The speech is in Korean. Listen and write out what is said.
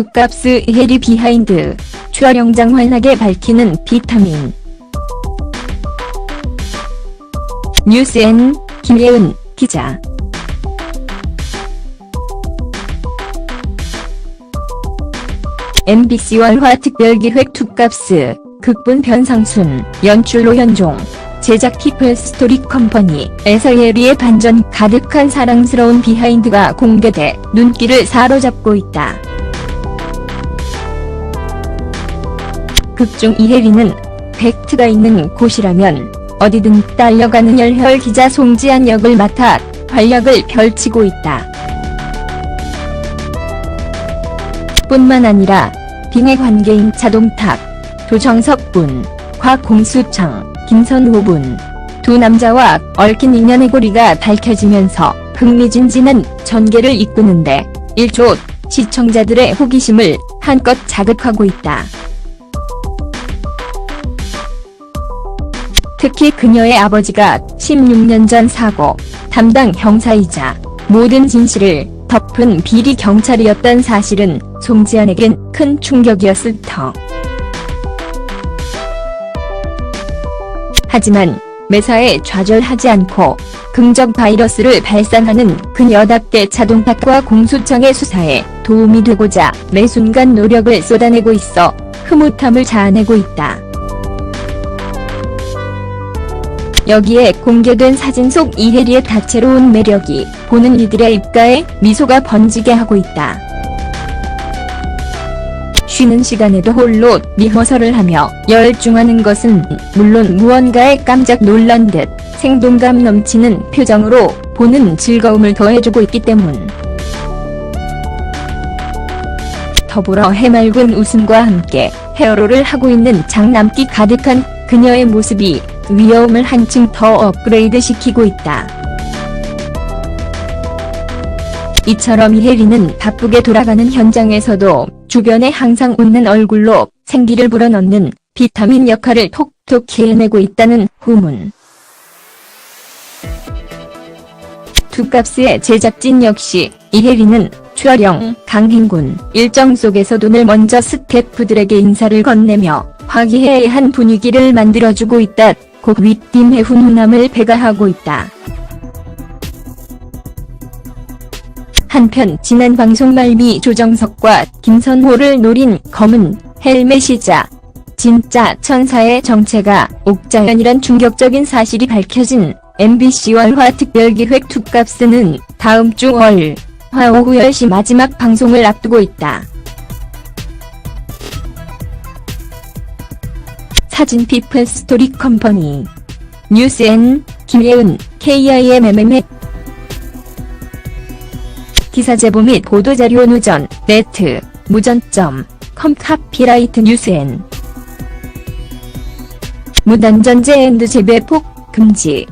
투값스 해리 비하인드 출혈영장 환하게 밝히는 비타민. 뉴스엔 김예은 기자. MBC 월화 특별기획 투값스 극본 변상순 연출 노현종 제작 피플 스토리 컴퍼니에서 예리의 반전 가득한 사랑스러운 비하인드가 공개돼 눈길을 사로잡고 있다. 극중 이혜리는 팩트가 있는 곳이라면 어디든 딸려가는 열혈 기자 송지한 역을 맡아 활약을 펼치고 있다. 뿐만 아니라 빙의 관계인 자동탁, 도정석분, 곽공수창, 김선호분 두 남자와 얽힌 인연의 고리가 밝혀지면서 흥미진진한 전개를 이끄는데 1초 시청자들의 호기심을 한껏 자극하고 있다. 특히 그녀의 아버지가 16년 전 사고 담당 형사이자 모든 진실을 덮은 비리 경찰이었던 사실은 송지안에겐 큰 충격이었을 터. 하지만 매사에 좌절하지 않고 긍정 바이러스를 발산하는 그녀답게 자동탁과 공수청의 수사에 도움이 되고자 매 순간 노력을 쏟아내고 있어 흐뭇함을 자아내고 있다. 여기에 공개된 사진 속 이혜리의 다채로운 매력이 보는 이들의 입가에 미소가 번지게 하고 있다. 쉬는 시간에도 홀로 리허설을 하며 열중하는 것은 물론 무언가에 깜짝 놀란 듯 생동감 넘치는 표정으로 보는 즐거움을 더해주고 있기 때문. 더불어 해맑은 웃음과 함께 헤어로를 하고 있는 장남기 가득한 그녀의 모습이 위험을 한층 더 업그레이드 시키고 있다. 이처럼 이혜리는 바쁘게 돌아가는 현장에서도 주변에 항상 웃는 얼굴로 생기를 불어넣는 비타민 역할을 톡톡히 해내고 있다는 후문. 두값스의 제작진 역시 이혜리는 추어령, 강행군 일정 속에서 돈을 먼저 스태프들에게 인사를 건네며 화기애애한 분위기를 만들어주고 있다. 곡 윗팀의 훈훈함을 배가하고 있다. 한편 지난 방송 말미 조정석과 김선호를 노린 검은 헬멧이자 진짜 천사의 정체가 옥자연이란 충격적인 사실이 밝혀진 MBC 월화 특별기획 투값스는 다음 주 월, 화 오후 10시 마지막 방송을 앞두고 있다. 사진 피플 스토리 컴퍼니. 뉴스엔 김예은 KIMMM 기사 제보 및 보도자료 누전 네트 무전점 컴 카피라이트 뉴스엔 무단전제 앤드 재배폭 금지